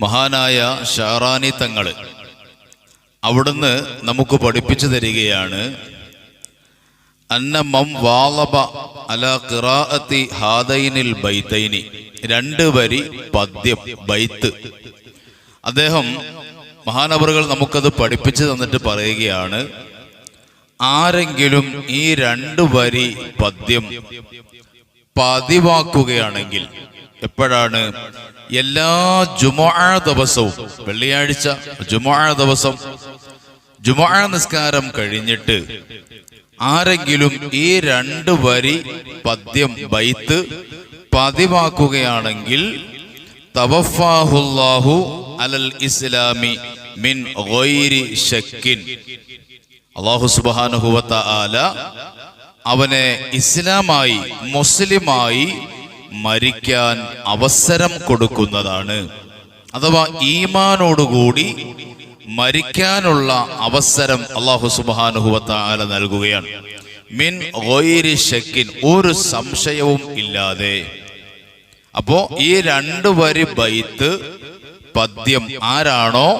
മഹാനായ ഷാറാനി തങ്ങൾ അവിടുന്ന് നമുക്ക് പഠിപ്പിച്ചു തരികയാണ്. അന്നമ്മം മം വാളബ അല കിറാഅത്തി ഹാദൈനിൽ ബൈതൈനി. രണ്ട് വരി പദ്യം ബൈത്ത്. അദ്ദേഹം മഹാനവറുകൾ നമുക്കത് പഠിപ്പിച്ചു തന്നിട്ട് പറയുകയാണ് ആരെങ്കിലും ഈ രണ്ട് വരി പദ്യം പതിവാക്കുകയാണെങ്കിൽ എപ്പോഴാണ്? എല്ലാ ജുമാ ദിവസവും. വെള്ളിയാഴ്ച ജുമാ ദിവസം. ജുമാ നിസ്കാരം കഴിഞ്ഞിട്ട് ആരെങ്കിലും ഈ രണ്ട് വരി പദ്യം ബൈത്ത് പതിവാക്കുകയാണെങ്കിൽ തവഫാഹുല്ലാഹു അലൽ ഇസ്ലാമി മിൻ ഗൈരി ശക്കിൻ. അള്ളാഹു സുബാനുഹുവത്ത ആല അവനെ ഇസ്ലാമായി മുസ്ലിമായി മരിക്കാൻ അവസരം കൊടുക്കുന്നതാണ്. അഥവാ ഈമാനോടുകൂടി മരിക്കാനുള്ള അവസരം അള്ളാഹു സുബാനുഹുവത്ത ആല നൽകുകയാണ്. മിൻ ശക്കിൻ ഒരു സംശയവും ഇല്ലാതെ. അപ്പോ ഈ രണ്ടു വരി ബൈത്ത് പദ്യം ആരാണോ?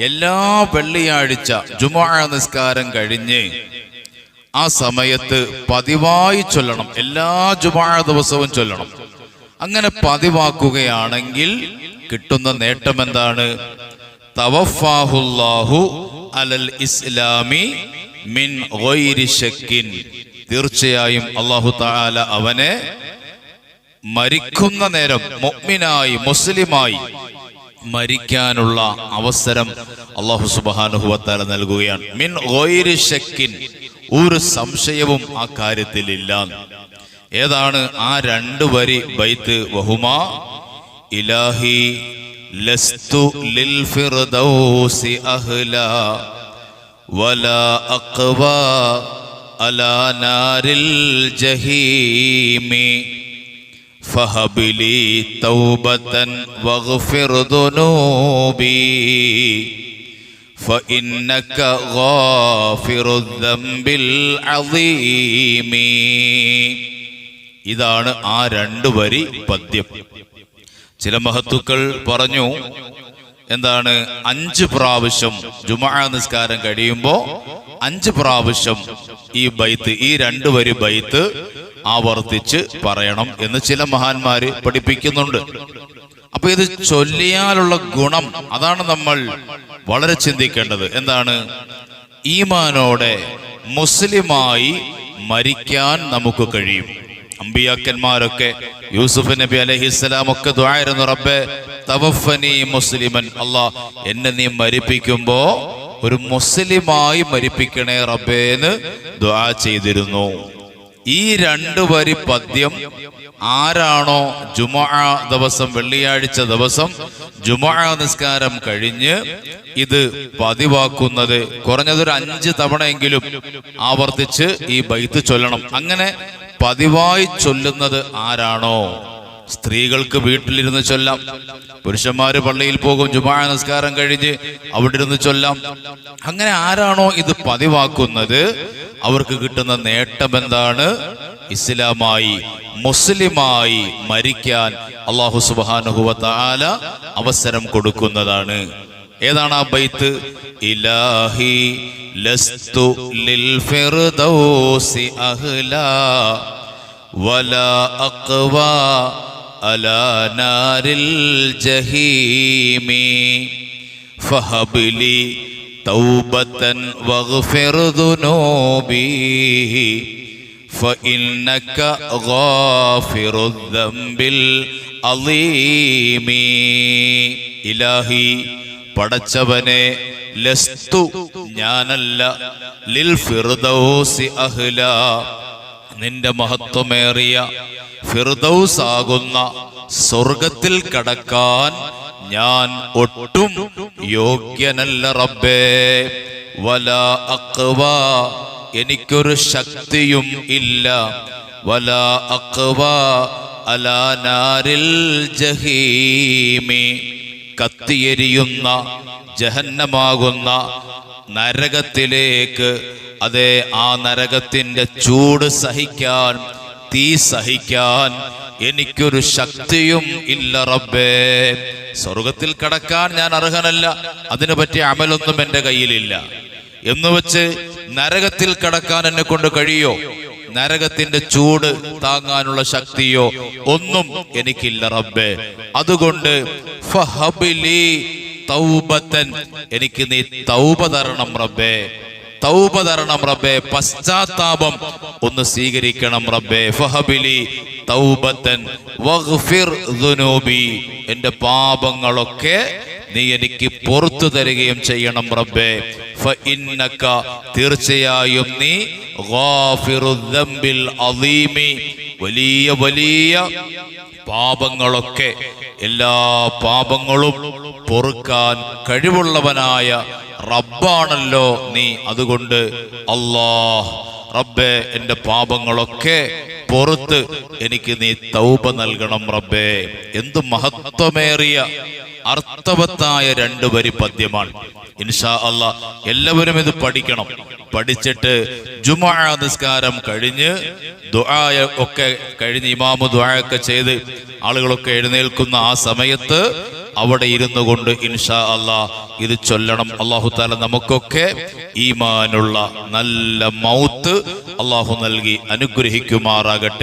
എല്ലാ വെള്ളിയാഴ്ച ജുമാ നിസ്കാരം കഴിഞ്ഞ് ആ സമയത്ത് പതിവായി ചൊല്ലണം. എല്ലാ ജുമാ ദിവസവും ചൊല്ലണം. അങ്ങനെ പതിവാക്കുകയാണെങ്കിൽ കിട്ടുന്ന നേട്ടം എന്താണ്? തവഫാഹുല്ലാഹു അലൽ ഇസ്ലാമി മിൻ തീർച്ചയായും അള്ളാഹു താല അവനെ മരിക്കുന്ന നേരം മുഅ്മിനായി മുസ്ലിമായി മരിക്കാനുള്ള അവസരം അള്ളാഹു സുബാനുഹുവത്താല നൽകുകയാണ്. മിൻ ഗൈരി ശക്കിൻ. ഒരു സംശയവും ആ കാര്യത്തിലില്ല. ഏതാണ് ആ രണ്ട് വരി ബൈത്ത് വഹുമാ? ഇലാഹി ലസ്തു ലിൽ ഫിർദൗസി അഹ്ല വല അഖ്വ അലാ നാരിൽ ജഹീമി ഫഹബിലി തൗബതൻ വഗ്ഫിർ ദുനൂബി فإنك غافر الذنب العظيم ഇതാണ് ആ രണ്ട് വരി പദ്യം ചില മഹത്തുക്കൾ പറഞ്ഞു എന്താണ് അഞ്ച് പ്രാവശ്യം ജുമാ നിസ്കാരം കഴിയുമ്പോ അഞ്ച് പ്രാവശ്യം ഈ ബൈത്ത് ഈ രണ്ട് വരി ബൈത്ത് ആവർത്തിച്ച് പറയണം എന്ന് ചില മഹാന്മാര് പഠിപ്പിക്കുന്നുണ്ട് അപ്പൊ ഇത് ചൊല്ലിയാലുള്ള ഗുണം അതാണ് നമ്മൾ വളരെ ചിന്തിക്കേണ്ടത് എന്താണ്? ഈമാനോടെ മുസ്ലിമായി മരിക്കാൻ നമുക്ക് കഴിയും. അമ്പിയാക്കന്മാരൊക്കെ യൂസുഫ് നബി അലഹിസ്സലാം ഒക്കെ ദ്വായിരുന്നു റബ്ബെ തവഫനി മുസ്ലിമൻ അല്ലാ എന്നെ നീ മരിപ്പിക്കുമ്പോ ഒരു മുസ്ലിമായി മരിപ്പിക്കണേ റബ്ബേന്ന് ദ്വാ ചെയ്തിരുന്നു. ഈ രണ്ടു വരി പദ്യം ആരാണോ ജുമാ ദിവസം വെള്ളിയാഴ്ച ദിവസം ജുമാ നിസ്കാരം കഴിഞ്ഞ് ഇത് പതിവാക്കുന്നത് കുറഞ്ഞതൊരു അഞ്ച് തവണയെങ്കിലും ആവർത്തിച്ച് ഈ ബൈത്ത് ചൊല്ലണം. അങ്ങനെ പതിവായി ചൊല്ലുന്നത് ആരാണോ? സ്ത്രീകൾക്ക് വീട്ടിലിരുന്ന് ചൊല്ലാം. പുരുഷന്മാര് പള്ളിയിൽ പോകും ജുമാ നിസ്കാരം കഴിഞ്ഞ് അവിടെ ഇരുന്ന് ചൊല്ലാം. അങ്ങനെ ആരാണോ ഇത് പതിവാക്കുന്നത്? അവർക്ക് കിട്ടുന്ന നേട്ടം എന്താണ്? ഇസ്ലാമായി മുസ്ലിമായി മരിക്കാൻ അള്ളാഹു സുബാനുഹുവ താല അവസരം കൊടുക്കുന്നതാണ്. ഏതാണ് ആ ബൈത്ത്? ഇലാഹി ലസ്തു ലിൽ ഫിർദൗസി അഹ്ല വലാ അഖ്വ അല നാരിൽ ജഹീമി ഫഹബ്ലി തൗബതൻ വഗ്ഫിർ ദുനൂബി فإنك غافر الذنب العظيم إلهي പടച്ചവനെ ലസ്തു ഞാനല്ല ലിൽ ഫിർദൗസി അഹ്ല നിന്റെ മഹത്വമേറിയ ഫിർദൗസ് ആകുന്ന സ്വർഗത്തിൽ കടക്കാൻ ഞാൻ ഒട്ടും യോഗ്യനല്ല റബ്ബേ വല അക്വ എനിക്കൊരു ശക്തിയും ഇല്ല. വല അക്വ അലാനാരിൽ ജഹീമി. കത്തിയെരിയുന്ന ജഹന്നമാകുന്ന നരകത്തിലേക്ക് അതെ ആ നരകത്തിന്റെ ചൂട് സഹിക്കാൻ തീ സഹിക്കാൻ എനിക്കൊരു ശക്തിയും ഇല്ല റബ്ബേ. സ്വർഗത്തിൽ കടക്കാൻ ഞാൻ അർഹനല്ല. അതിനു പറ്റിയ അമലൊന്നും എന്റെ കയ്യിലില്ല. എന്ന് വെച്ച് നരകത്തിൽ കടക്കാൻ എന്നെ കൊണ്ട് കഴിയോ? നരകത്തിന്റെ ചൂട് താങ്ങാനുള്ള ശക്തിയോ ഒന്നും എനിക്കില്ല റബ്ബേ. അതുകൊണ്ട് എനിക്ക് നീ തൗബ തരണം റബ്ബേ. തൗബ തരണം റബ്ബേ പശ്ചാത്താപം ഒന്ന് സ്വീകരിക്കണം റബ്ബെ. ഫഹബിലി തൗബത്തൻ വഗ്ഫിർ ദുനൂബി. എന്റെ പാപങ്ങളൊക്കെ നീ എനിക്ക് പുറത്തു തരികയും ചെയ്യണം റബ്ബേ. ഫഇന്നക തീർച്ചയായും നീ ഗാഫിറു ദംബിൽ അദീമി. വലിയ വലിയ പാപങ്ങളൊക്കെ എല്ലാ പാപങ്ങളും പൊറുക്കാൻ കഴിവുള്ളവനായ റബ്ബാണല്ലോ നീ. അതുകൊണ്ട് അല്ലാഹ് റബ്ബേ എന്റെ പാപങ്ങളൊക്കെ പുറത്ത് എനിക്ക് നീ തൗപ നൽകണം റബ്ബേ. എന്ത് മഹത്വമേറിയ അർത്ഥവത്തായ രണ്ട് വരി പദ്യമാണ്. ഇൻഷാ അല്ല എല്ലാവരും ഇത് പഠിക്കണം. പഠിച്ചിട്ട് ജുമാ നിസ്കാരം കഴിഞ്ഞ് ദുആയ ഒക്കെ കഴിഞ്ഞ് ഇമാമു ദുആയൊക്കെ ചെയ്ത് ആളുകളൊക്കെ എഴുന്നേൽക്കുന്ന ആ സമയത്ത് അവിടെ ഇരുന്നു കൊണ്ട് ഇൻഷാ അല്ലാ ഇത് ചൊല്ലണം. അള്ളാഹു താല നമുക്കൊക്കെ ഈമാനുള്ള നല്ല മൗത്ത് അള്ളാഹു നൽകി അനുഗ്രഹിക്കുമാറാകട്ടെ.